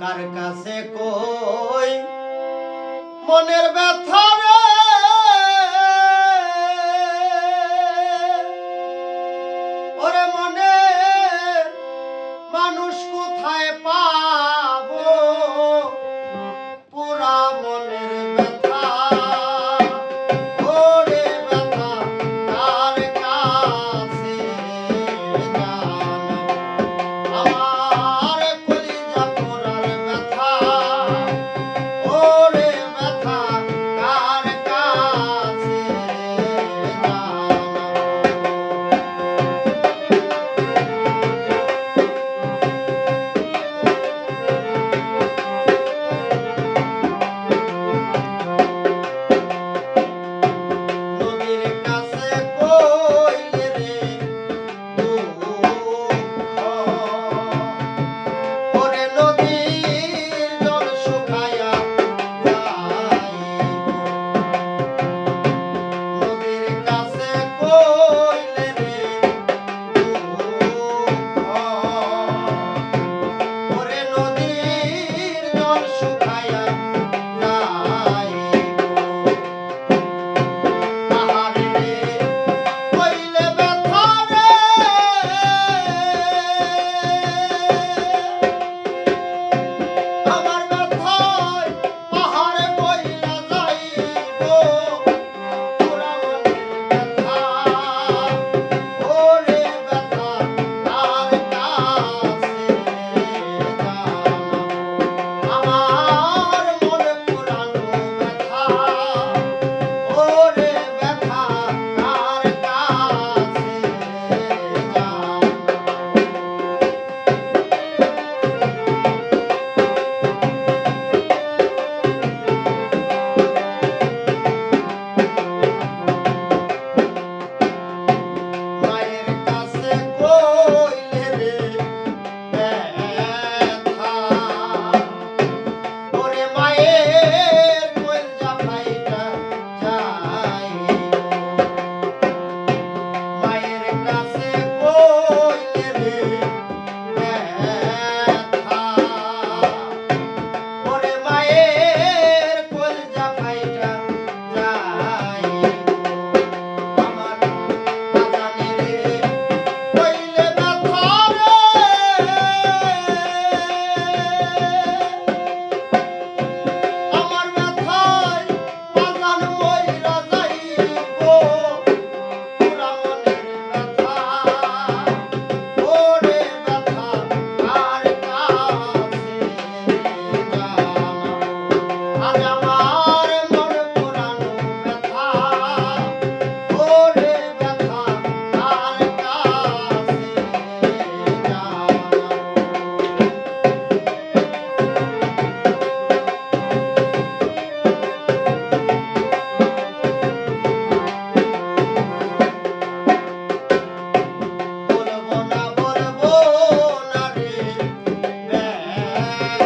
কার কাছে কই? মনের ব্যথা রে। ওরে মনে, মানুষ কোথায় পাবো? পুরা মনের ব্যথা। ওরে ব্যথা, কার কাছে ওরে Thank you.